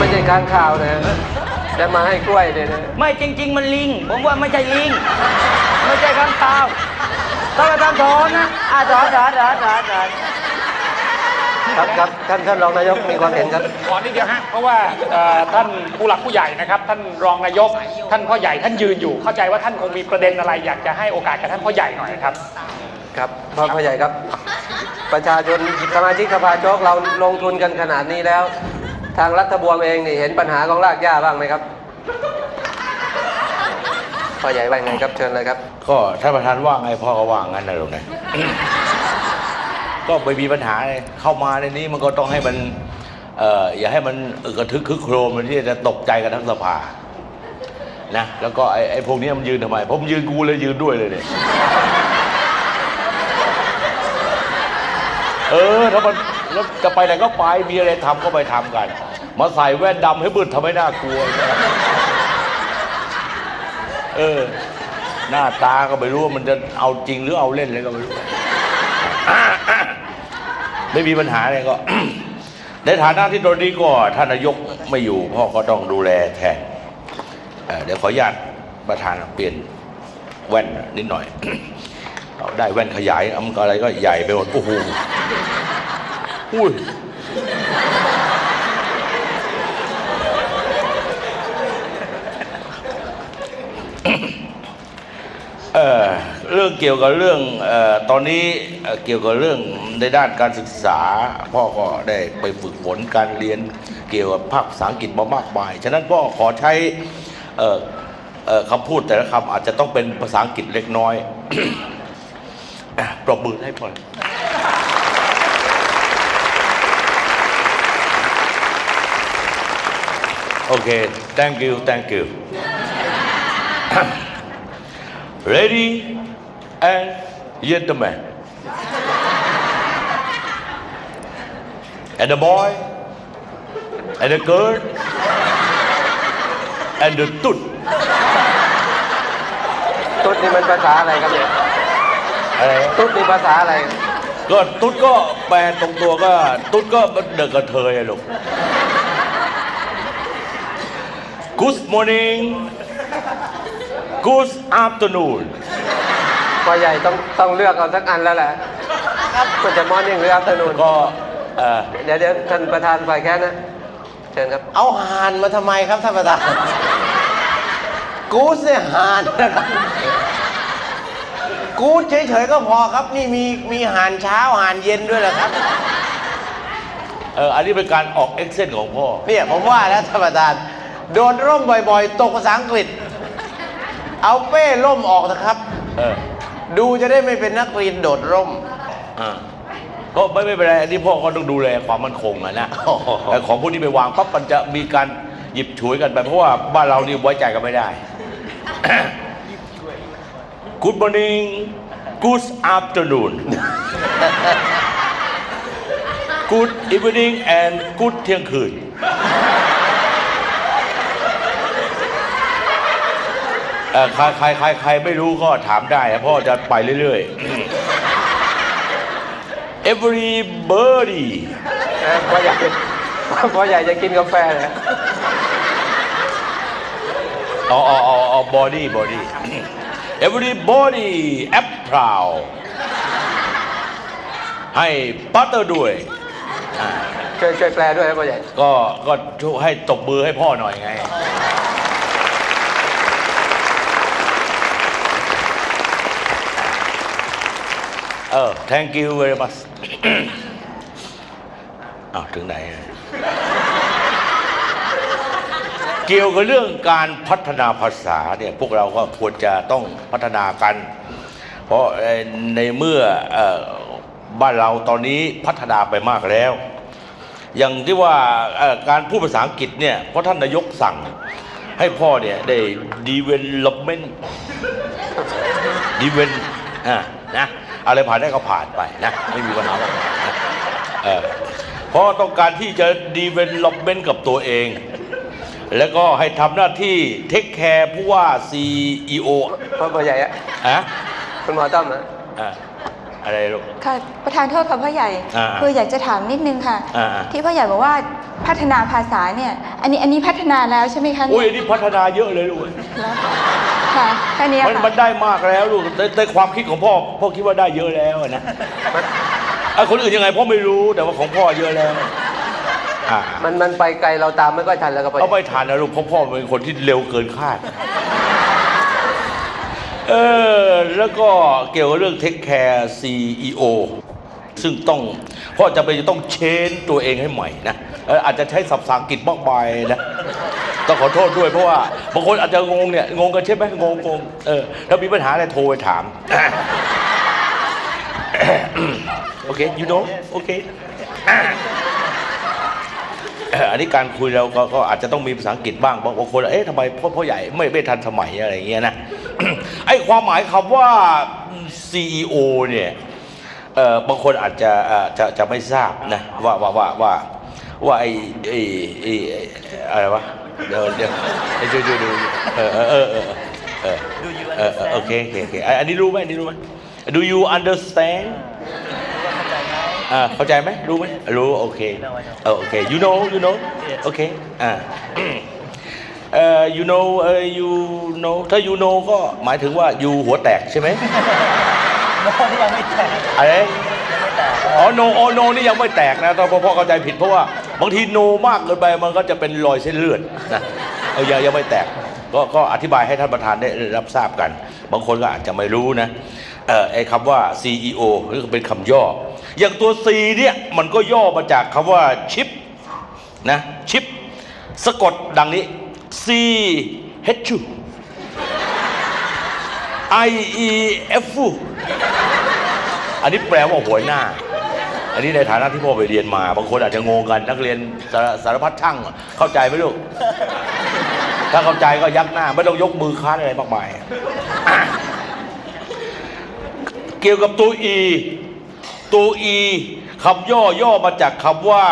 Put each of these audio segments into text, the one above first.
ไม่ใช่ค้างข่าวนะจะมาให้กล้วยเนี่ยนะไม่จริง ๆ มันลิง ผมว่าไม่ใช่ลิง ไม่ใช่ข้างคาวต้องไปทำถอนนะอะถอนถอนถอนถอนถอน ครับครับท่านท่านรองนายกมีความเห็นครับ ขอนิดเดียวฮะเพราะว่าเอ่อท่านผู้หลักผู้ใหญ่นะครับ ท่านรองนายก ท่านพ่อใหญ่ท่านยืนอยู่ เข้าใจว่าท่านคงมีประเด็นอะไร อยากจะให้โอกาสกับท่านพ่อใหญ่หน่อยครับ ครับพ่อพ่อใหญ่ครับ ประชาชนสมาชิกสภาโจ๊กเราลงทุนกันขนาดนี้แล้ว ทางรัฐบวมเองนี่เห็นปัญหาของรากหญ้าบ้างไหมครับพ่อใหญ่ว่าไงครับเชิญเลยครับ ก็ท่านประธานว่าไงพ่อก็ว่างั้นนะลูกนะก็ไม่มีปัญหาเลยเข้ามาในนี้มันก็ต้องให้มันเอ่ออย่าให้มันอึกกระทึกคึกโครมมันที่จะตกใจกันทั้งสภานะแล้วก็ไอ้ไอ้พวกนี้มันยืนทำไมผมยืนกูเลยยืนด้วยเลยเนี่ยเออถ้ามัน แล้วจะไปไหนก็ไปมีอะไรทำก็ไปทำกัน มาใส่แว่นดำให้มืดทำให้น่ากลัวเออ หน้าตาก็ไม่รู้ว่ามันจะเอาจริงหรือเอาเล่นเลยก็ไม่รู้ไม่มีปัญหาอะไรก็ ในฐานะที่ตอนนี้ก็ท่านนายกไม่อยู่พ่อก็ต้องดูแลแทนเเดี๋ยวขออนุญาตประธานเปลี่ยนแว่นนิดหน่อย ได้แว่นขยายอำอะไรก็ใหญ่ไปหมดโอ้โห อุ้ยเออเรื่องเกี่ยวกับเรื่องเออตอนนี้เอ่อเกี่ยวกับเรื่องในด้านการศึกษา พ่อก็ได้ไปฝึกฝนการเรียนเกี่ยวกับภาคภาษาอังกฤษมามากมาย ฉะนั้นพ่อขอใช้เอ่อคำพูดแต่ละคำอาจจะต้องเป็นภาษาอังกฤษเล็กน้อยอะปรบมือให้พ่อ โอเค thank you thank you Ready and gentlemen. And the boy, and the girl, and the tut. ตุ๊ดนี่มันภาษาอะไรครับเนี่ยอะไรตุ๊ดนี่ภาษาอะไร ก็ตุ๊ดก็แปลตรงตัวก็ ตุ๊ดก็เด็กกระเทยอะลูก Good morning Good afternoon พ่อใหญ่ต้องต้องเลือกเอาสักอันแล้วแหละครับมันจะมอนิ่งหรืออัพเตอร์นูนก็เอ่อเดี๋ยวเดี๋ยวท่านประธานฝ่ายแค้นนะเชิญครับ เอาหานมาทำไมครับท่านประธาน กูดเนี่ยหานนะครับ กูดเฉยๆก็พอครับ นี่มีมีหานเช้าหานเย็นด้วยเหรอครับ เอ่ออันนี้เป็นการออกเอ็กเซนของพ่อ เนี่ยผมว่าแล้วท่านประธาน โดนร่มบ่อยๆ ตกภาษาอังกฤษ เอาเป้ร่มออกนะครับ เออดูจะได้ไม่เป็นนักเรียนโดดร่ม อ่าก็ไม่ไม่เป็นไรอันนี้พ่อก็ต้องดูแลความมั่นคงอะนะโอ้โหแต่ของพวกนี้ไปวางปั๊บมันจะมีการหยิบฉวยกันไปเพราะว่าบ้านเรานี่ไว้ใจกันไม่ได้ Good morning Good afternoon Good evening and Good เที่ยงคืน เอ่อใครใครใครใครไม่รู้ก็ถามได้นะพ่อจะไปเรื่อยๆ Everybody เอ้ยพ่อใหญ่พ่อใหญ่จะกินกาแฟเลยอ๋ออ๋ออ๋ออ๋อ body body everybody a p proud ให้ปัตเตอร์ด้วยอ่าช่วยช่วยแปลด้วยครับพ่อใหญ่ ก็ก็ช่วยให้ตบมือให้พ่อหน่อยไง เออ thank you very much อ้าวถึงไหน เกี่ยวกับเรื่องการพัฒนาภาษาเนี่ยพวกเราก็ควรจะต้องพัฒนากัน เพราะในเมื่ออบ้านเราตอนนี้พัฒนาไปมากแล้ว อย่างที่ว่าการพูดภาษาอังกฤษเนี่ยเพราะท่านนายกสั่งให้พ่อเนี่ยได้ development develop อะนะ อะไรผ่านได้ก็ผ่านไปนะ ไม่มีปัญหาหรอกนะเออเพราะต้องการที่จะ development กับตัวเอง แล้วก็ให้ทำหน้าที่ take care ผู้ว่า CEO พ่อพ่อใหญ่อะอะคุณหมอต้อมนะอะอะไรลูก ค่ะประธานโทษค่ะพ่อใหญ่ อ่าคืออยากจะถามนิดนึงค่ะ อ่า ที่พ่อใหญ่บอกว่าพัฒนาภาษาเนี่ย อันนี้อันนี้พัฒนาแล้วใช่ไหมคะโอ้ยเนี่ยนี่พัฒนาเยอะเลยลูก แล้ว ค่ะแค่นี้มันค่ะมันได้มากแล้วลูกในในความคิดของพ่อพ่อคิดว่าได้เยอะแล้วอะนะไอ้คนอื่นยังไงพ่อไม่รู้แต่ว่าของพ่อเยอะแล้วอ่ามันมันไปไกลเราตามไม่ค่อยทันแล้วครับพ่อใหเอาญ่ไม่ทันนะลูกเพราะพ่อเป็นคนที่เร็วเกินคาดเออแล้วก็เกี่ยวกับเรื่อง take care CEO ซึ่งต้องพ่อจะไปนจะต้องเชนตัวเองให้ใหม่นะเอออาจจะใช้ศัพท์ภาษาอังกฤษมากมายนะ ต้องขอโทษด้วยเพราะว่าบางคนอาจจะงงเนี่ยงงกันใช่ไหมงงงงเออถ้ามีปัญหาอะไรโทรไปถาม โอเค you know โอเคอันนี้การคุยเราก็อาจจะต้องมีภาษาอังกฤษบ้างบางคนเอ๊ะทำไมพ่อพ่อใหญ่ไม่ไม่ทันสมัยอะไรอย่างเงี้ยนะไอ้ความหมายคำว่า CEO เนี่ยเอ่อบางคนอาจจะจะจะไม่ทราบนะว่าว่าว่าว่าว่าไอไอ้ไอ้ไอ้อะไรวะ เดี๋ยวเดี๋ยวไอ้ดูดูดูเออเออเออเออเออเออเออโอเคโอเคโอเคอันอันนี้รู้ไหมอันนี้รู้ไหม Do you understand อ่าเข้าใจไหมรู้ไหมรู้โอเคเออโอเค you know you know โอเคอ่าเอ่อ you know เอ่อ you know ถ้า you know ก็หมายถึงว่า you หัวแตกใช่ไหมโน้นี่ยังไม่แตกอะไรอ๋อ no อ๋อ no นี่ยังไม่แตกนะตอนพ่อพ่อเข้าใจผิดเพราะว่า บางที no มากเกินไปมันก็จะเป็นรอยเส้นเลือดนะเออยังยังไม่แตกก็ก็อธิบายให้ท่านประธานได้รับทราบกัน บางคนก็อาจจะไม่รู้นะเออไอ้คำว่า CEO หรือเป็นคำย่อ อย่างตัว C เนี่ยมันก็ย่อมาจากคำว่าชิปนะชิปสะกดดังนี้ C H I E F อันนี้แปลว่าหัวหน้า นนี้ในฐานะที่พ่อไปเรียนมา บางคนอาจจะงงกันนักเรียนสารสารพัดช่างเข้าใจไหมลูก ถ้าเข้าใจก็ยักหน้า ไม่ต้องยกมือค้านอะไรมากมายอะเกี่ยวกับตัว E ตัว E คำย่อย่อมาจากคำว่า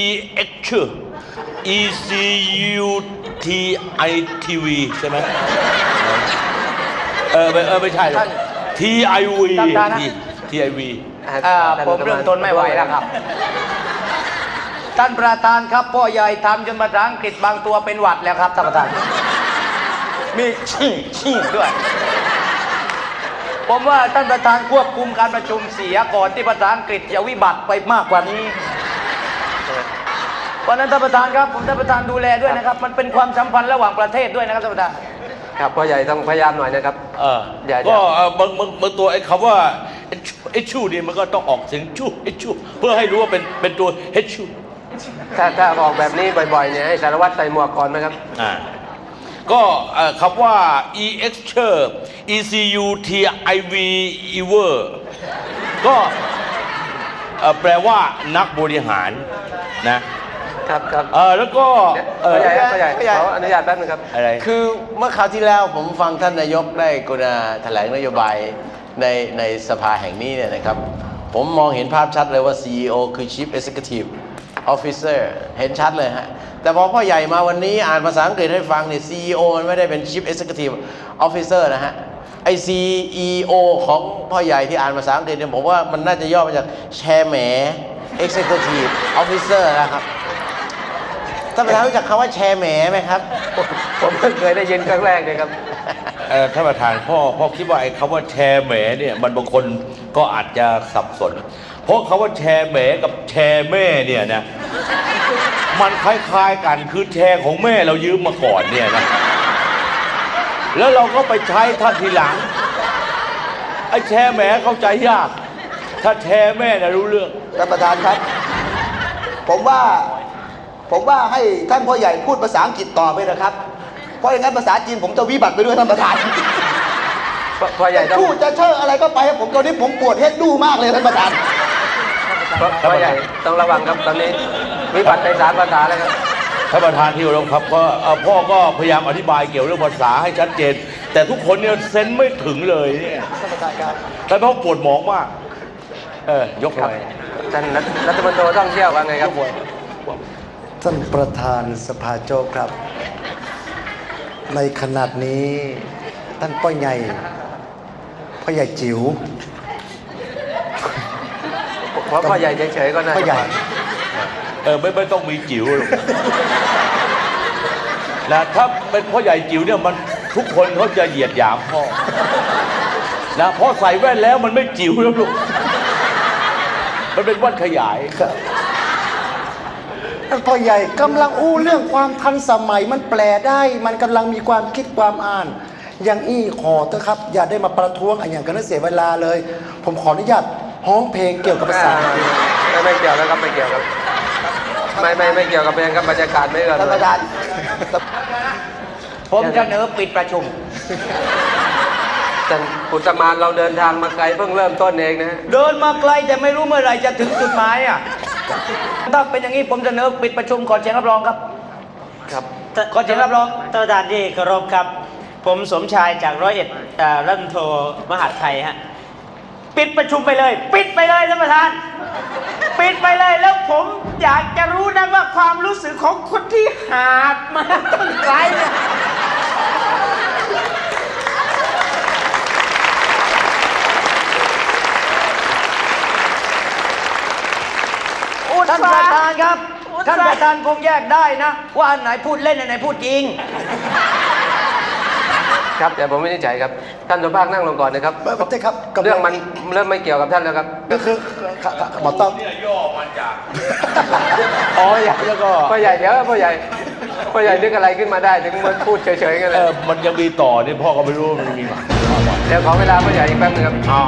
E X E C U T I T V ใช่ไหมเออไม่เออไม่ใช่หรอก T I V ท่านประธานนะ T I V เอ่อผมเริ่มต้นไม่ไหวแล้วครับ ท่านประธานครับ พ่อใหญ่ทำจนภาษาอังกฤษบางตัวเป็นหวัดแล้วครับท่านประธาน มีชิ่งชิ่งด้วย ผมว่าท่านประธานควบคุมการประชุมเสียก่อนที่ภาษาอังกฤษจะวิบัติไปมากกว่านี้เพราะฉะนั้นท่านประธานครับผมท่านประธานดูแลด้วยนะครับ มันเป็นความสัมพันธ์ระหว่างประเทศด้วยนะครับท่านประธาน ครับพ่อใหญ่ต้องพยายามหน่อยนะครับ เอออย่าก็เอ่อบางบางบางตัวไอ้คำว่า เอชูนี่มันก็ต้องออกเสียงชูเอชูเพื่อให้รู้ว่าเป็นเป็นตัวเฮชูถ้าถ้าออกแบบนี้บ่อยๆเนี่ยให้สารวัตรใส่หมวกก่อนไหมครับอ่าก็เอ่อคำว่า e x t u r e c u t i v e v e r ก็เอ่อแปลว่านักบริหารนะครับครับเออแล้วก็พ่อใหญ่ครับพ่อใหญ่พ่อใหญ่ขออนุญาตแป๊บนึงครับอะไรคือเมื่อคราวที่แล้วผมฟังท่านนายกได้กรุณาแถลงนโยบาย ในในสภาแห่งนี้เนี่ยนะครับ ผมมองเห็นภาพชัดเลยว่า CEO คือ Chief Executive Officer เห็นชัดเลยฮะ แต่พอพ่อใหญ่มาวันนี้อ่านภาษาอังกฤษให้ฟังเนี่ย CEO มันไม่ได้เป็น Chief Executive Officer นะฮะไอ CEO ของพ่อใหญ่ที่อ่านภาษาอังกฤษเนี่ยผมว่ามันน่าจะย่อมาจากแชร์แหม Executive Officer นะครับท่านประธานรู้จักคำว่าแชร์แหมไหมครับ ผมเพิ่งเคยได้ยินครั้งแรกเลยครับ เอ่อท่านประธานพ่อพ่อคิดว่าไอ้คำว่าแชร์แหมเนี่ยมันบางคนก็อาจจะสับสน เพราะคำว่าแชร์แหมกับแชร์แม่เนี่ยนะมันคล้ายๆกันคือแชร์ของแม่เรายืมมาก่อนเนี่ยนะแล้วเราก็ไปใช้ท่านทีหลังไอ้แชร์แหมเข้าใจยาก ถ้าแชร์แม่นะรู้เรื่องท่านประธานครับ ผมว่า ผมว่าให้ท่านพ่อใหญ่พูดภาษาอังกฤษต่อไปนะครับ เพราะอย่างนั้นภาษาจีนผมจะวิบัติไปด้วยท่านประธานพ่อพ่อใหญ่ต้องพูดจะเชิญอะไรก็ไปครับผมตอนนี้ผมปวดเฮดดูมากเลยท่านประธาน พ่อพ่อใหญ่ต้องระวังครับตอนนี้วิบัติในสามภาษาเลยครับ ท่านประธานที่เคารพครับก็เอ่อพ่อก็พยายามอธิบายเกี่ยวเรื่องภาษาให้ชัดเจน แต่ทุกคนเนี่ยเซนส์ไม่ถึงเลยเนี่ยแต่พ่อปวดหมองมากเออยกครัไปบท่านรัฐรัฐมนตรีต้องเที่ยวว่าไงครับ ท่านประธานสภาโจกครับ ในขนาดนี้ท่านพ่อใหญ่พ่อใหญ่จิ๋วเพราะพ่อใหญ่เฉยๆก็น่าพ่อจะใหญ่ผ่านเออไม่ไม่ต้องมีจิ๋วหรอกนะถ้าเป็นพ่อใหญ่จิ๋วเนี่ยมันทุกคนเขาจะเหยียดหยามพ่อนะพ่อใส่แว่นแล้วมันไม่จิ๋วแล้วลูกมันเป็นแว่นขยายท่าน พ่อใหญ่กำลังอู้เรื่องความทันสมัยมันแปลได้ มันกำลังมีความคิดความอ่าน อย่างอี้ขอเถอะครับ อย่าได้มาประท้วงอะไรอย่างกันนะเสียเวลาเลย ผมขออนุญาตฮ้องเพลงเกี่ยวกับภาษาอังกฤษไม่ไม่เกี่ยวแล้วครับไม่เกี่ยวครับไม่ไม่ไม่เกี่ยวกับเพลงครับบรรยากาศไม่เอื้อท่านเลปยระธานผมเสนอปิดประชุมแต่อุตมานเราเดินทางมาไกลเพิ่งเริ่มต้นเองนะ เดินมาไกลแต่ไม่รู้เมื่อไหร่จะถึงจุดหมายอะ ถ้าเป็นอย่างนี้ผมเสนอปิดประชุมขอเสียงรับรองครับ ครับขอเสียงรับรองท่านประธานที่เคารพครับ ผมสมชายจากร้อยเอ็ดเอ่อรัฐมนตรีมหาดไทยฮะ ปิดประชุมไปเลย ปิดไปเลยท่านประธาน ปิดไปเลยแล้วผมอยากจะรู้นะว่าความรู้สึกของคนที่หาบมาตั้งไกลเนี่ย ท่านประธานครับ ท่านประธานคงแยกได้นะ ว่าอันไหนพูดเล่นอันไหนพูดจริง ครับแต่ผมไม่ได้ใจครับ ท่านสมภาคนั่งลงก่อนนะครับไม่ไม่ใช่ครับกำลังเรื่องมันเริ่มไม่เกี่ยวกับท่านแล้วครับก็คือหมอต้อง เนี่ยย่อมาจากอ๋อใหญ่แล้วก็ พ่อใหญ่เดี๋ยวพ่อใหญ่พ่อใหญ่นึกอะไรขึ้นมาได้ถึงมันพูดเฉยๆกันเลเอยอ มันยังมีต่อนี่พ่อก็ไม่รู้ว่ามันมีเดี๋ยวขอเวลาพ่อใหญ่อีกแป๊บนึงครับอ่า